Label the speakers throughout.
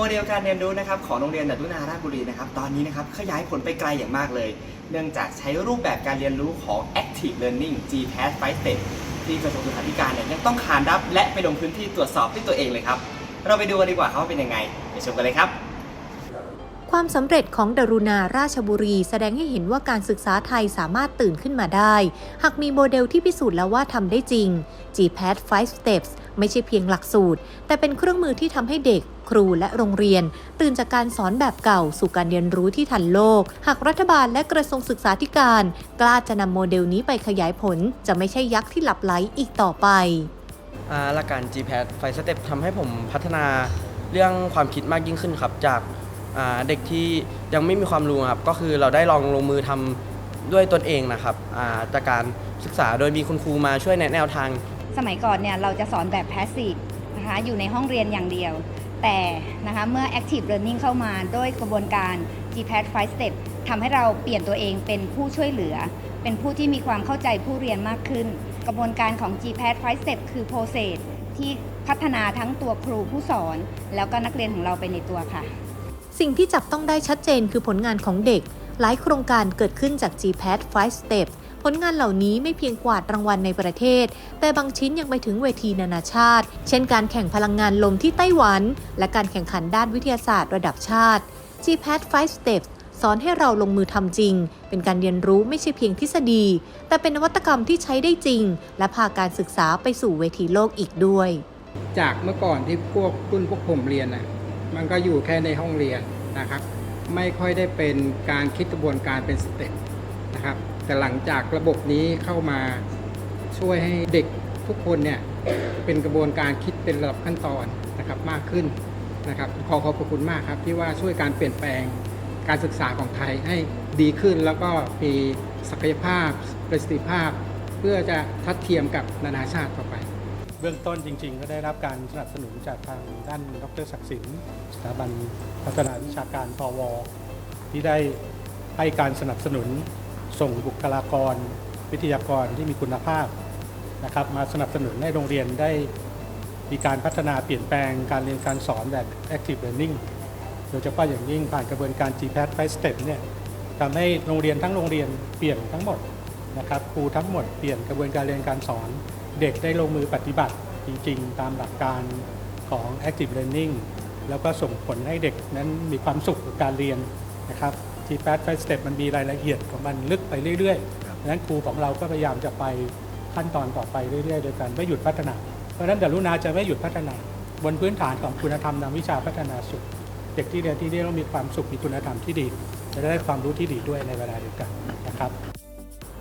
Speaker 1: โมเดลการเรียนรู้นะครับของโรงเรียนดัตุนาราชบุรีนะครับตอนนี้นะครับขยายผลไปไกลอย่างมากเลย เนื่องจากใช้รูปแบบการเรียนรู้ของ Active Learning GPAS 5 Step ที่กระทรวงศึกษาธิการเนี่ยยังต้องขานรับและไปลงพื้นที่ตรวจสอบด้วยตัวเองเลยครับ เราไปดูกันดีกว่าครับว่าเป็นยังไงไปชมกันเลยครับ
Speaker 2: ความสำเร็จของดารุณาราชบุรี แสดงให้เห็นว่าการศึกษาไทยสามารถตื่นขึ้นมาได้ หากมีโมเดลที่พิสูจน์แล้วว่าทำได้จริง GPAD 5 Steps ไม่ใช่เพียงหลักสูตร แต่เป็นเครื่องมือที่ทำให้เด็ก ครูและโรงเรียน ตื่นจากการสอนแบบเก่าสู่การเรียนรู้ที่ทันโลก หากรัฐบาลและกระทรวงศึกษาธิการ กล้าจะนำโมเดลนี้ไปขยายผล จะไม่ใช่ยักษ์ที่หลับไหลอีกต่อไป
Speaker 3: อาหลักการ GPAD ไฟสเต็ปทำให้ผมพัฒนาเรื่องความคิดมากยิ่งขึ้นครับจากาเด็กที่ยังไม่มีความรู้ครับก็คือเราได้ลองลงมือทำด้วยตนเองนะครับาจากการศึกษาโดยมีคุณครูมาช่วยแนะแนวทาง
Speaker 4: สมัยก่อนเนี่ยเราจะสอนแบบ passive นะคะอยู่ในห้องเรียนอย่างเดียว แต่นะคะเมื่อ active learning เข้ามาด้วยกระบวนการ GPAD 5 step ทำให้เราเปลี่ยนตัวเองเป็นผู้ช่วยเหลือ เป็นผู้ที่มีความเข้าใจผู้เรียนมากขึ้น กระบวนการของ GPAD 5 step คือ process ที่พัฒนาทั้งตัวครูผู้สอน แล้วก็นักเรียนของเราไปในตัวค่ะ
Speaker 2: สิ่งที่จับต้องได้ชัดเจนคือผลงานของเด็ก หลายโครงการเกิดขึ้นจาก GPAD 5 Step ผ ลงานเหล่านี้ไม่เพียงกวาดรางวัลในประเทศ แต่บางชิ้นยังไปถึงเวทีนานาชาติ เช่นการแข่งพลังงานลมที่ไต้หวัน และการแข่งขันด้านวิทยาศาสตร์ระดับชาติ GPAD 5 Steps สอนให้เราลงมือทำจริง เป็นการเรียนรู้ไม่ใช่เพียงทฤษฎี แต่เป็นนวัตกรรมที่ใช้ได้จริง และพาการศึกษาไปสู่เวทีโลกอีกด้วย
Speaker 5: จากเมื่อก่อนที่พวกรุ่นพวกผมเรียนน่ะ มันก็อยู่แค่ในห้องเรียนนะครับ ไม่ค่อยได้เป็นการคิดกระบวนการเป็นสเต็ป นะครับ แต่หลังจากระบบนี้เข้ามาช่วยให้เด็กทุกคนเนี่ยเป็นกระบวนการคิดเป็นระดับขั้นตอนนะครับมากขึ้นนะครับขอขอบพระคุณมากครับที่ว่าช่วยการเปลี่ยนแปลงการศึกษาของไทยให้ดีขึ้นแล้วก็มีศักยภาพประสิทธิภาพ เพื่อจะทัดเทียมกับนานาชาติต่อไป
Speaker 6: เบื้องต้นจริง ๆ ก็ได้รับการสนับสนุนจากทางด้านดรศักดิ์สินสถาบันพัฒนาวิชาการพวที่ได้ให้การสนับสนุน ส่งบุคลากร วิทยากรที่มีคุณภาพนะครับ มาสนับสนุนให้โรงเรียนได้มีการพัฒนาเปลี่ยนแปลงการเรียนการสอนแบบ active learning โดยเฉพาะอย่างยิ่งผ่านกระบวนการ GPAD 5 Step เนี่ยทำให้โรงเรียนทั้งโรงเรียนเปลี่ยนทั้งหมดนะครับครูทั้งหมดเปลี่ยนกระบวนการเรียนการสอน เด็กได้ลงมือปฏิบัติจริงๆ ตามหลักการของ active learning แล้วก็ส่งผลให้เด็กนั้นมีความสุขกับการเรียนนะครับ GPAD 5 Step มันมีรายละเอียดของมันลึกไปเรื่อยๆดังนั้นครูของเราก็พยายามจะไปขั้นตอนต่อไปเรื่อยๆ โดยการไม่หยุดพัฒนา เพราะฉะนั้นเดรุณาจะไม่หยุดพัฒนา บนพื้นฐานของคุณธรรมทางวิชาพัฒนาสุข เด็กที่เรียนที่นี่ต้องมีความสุขมีคุณธรรมที่ดี จะได้ความรู้ที่ดีด้วยในเวลาเดียวกันนะครับ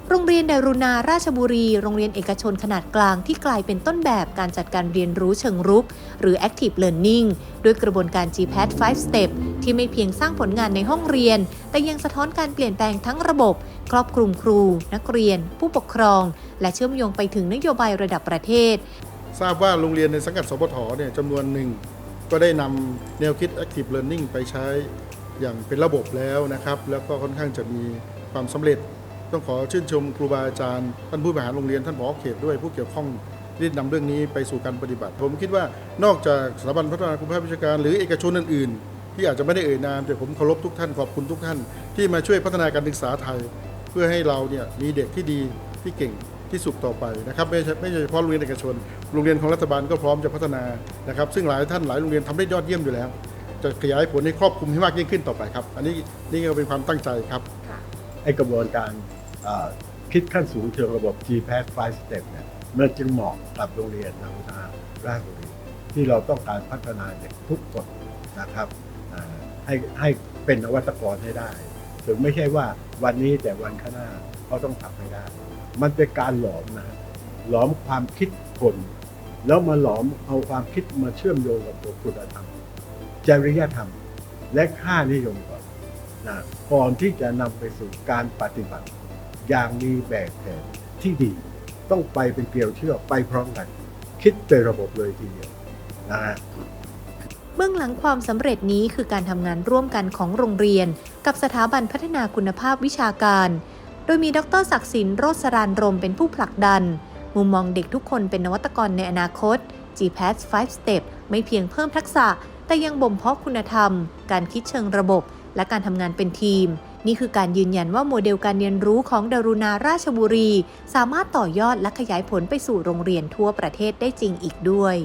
Speaker 2: โรงเรียนดารุณาราชบุรี โรงเรียนเอกชนขนาดกลางที่กลายเป็นต้นแบบการจัดการเรียนรู้เชิงรุก หรือ Active Learning ด้วยกระบวนการ GPAD 5 Step ที่ไม่เพียงสร้างผลงานในห้องเรียน แต่ยังสะท้อนการเปลี่ยนแปลงทั้งระบบ ครอบคลุมครู นักเรียน ผู้ปกครอง และเชื่อมโยงไปถึงนโยบายระดับประเทศ
Speaker 7: ทราบว่าโรงเรียนในสังกัดสพทเนี่ยจำนวนหนึ่ง ก็ได้นำแนวคิด Active Learning ไปใช้อย่างเป็นระบบแล้วนะครับ แล้วก็ค่อนข้างจะมีความสำเร็จ ต้องขอชื่นชมครูบาอาจารย์ท่านผู้บริหารโรงเรียนท่านผอเขตด้วยผู้เกี่ยวข้องที่นำเรื่องนี้ไปสู่การปฏิบัติ ผมคิดว่านอกจากสถาบันพัฒนาคุณภาพวิชาการหรือเอกชนอื่นๆ ที่อาจจะไม่ได้เอ่ยนามแต่ผมเคารพทุกท่านขอบคุณทุกท่าน ที่มาช่วยพัฒนาการศึกษาไทย เพื่อให้เราเนี่ยมีเด็กที่ดีที่เก่งที่สุดต่อไปนะครับไม่ใช่ไม่ใช่เฉพาะโรงเรียนเอกชน โรงเรียนของรัฐบาลก็พร้อมจะพัฒนานะครับซึ่งหลายท่านหลายโรงเรียนทำได้ยอดเยี่ยมอยู่แล้ว จะขยายผลให้ครอบคลุมให้มากยิ่งขึ้นต่อไปครับ อันนี้นี่ก็เป็นความตั้งใจครับ
Speaker 8: ไอ้กระบวนการเอ่อคิดขั้นสูงเชิงระบบ GPAS 5 Step เนี่ยมันจึงเหมาะกับโรงเรียนนาวิชาราชบุรีที่เราต้องการพัฒนาเด็กทุกคนนะครับอ่า ให้ให้เป็นนวัตกรให้ได้ ถึงไม่ใช่ว่าวันนี้แต่วันข้างหน้าเขาต้องทำให้ได้ มันเป็นการหลอมนะฮะหลอมความคิดคน แล้วมาหลอมเอาความคิดมาเชื่อมโยงกับตัวคุณธรรม จริยธรรม และค่านิยมก่อนนะก่อนที่จะนำไปสู่การปฏิบัติ อย่างมีแบบแผนที่ดี ต้องไปเป็นเกลียวเชื่อไปพร้อมกัน คิดเป็นระบบเลยทีเดียวนะฮะ
Speaker 2: เบื้องหลังความสำเร็จนี้คือการทำงานร่วมกันของโรงเรียน กับสถาบันพัฒนาคุณภาพวิชาการ โดยมีดรศักดิ์สินโรสรานรมเป็นผู้ผลักดัน มุมมองเด็กทุกคนเป็นนวัตกรในอนาคต GPAS 5 Step ไม่เพียงเพิ่มทักษะ แต่ยังบ่มเพาะคุณธรรม การคิดเชิงระบบ และการทำงานเป็นทีม นี่คือการยืนยันว่าโมเดลการเรียนรู้ของดารุณาราชบุรี สามารถต่อยอดและขยายผลไปสู่โรงเรียนทั่วประเทศได้จริงอีกด้วย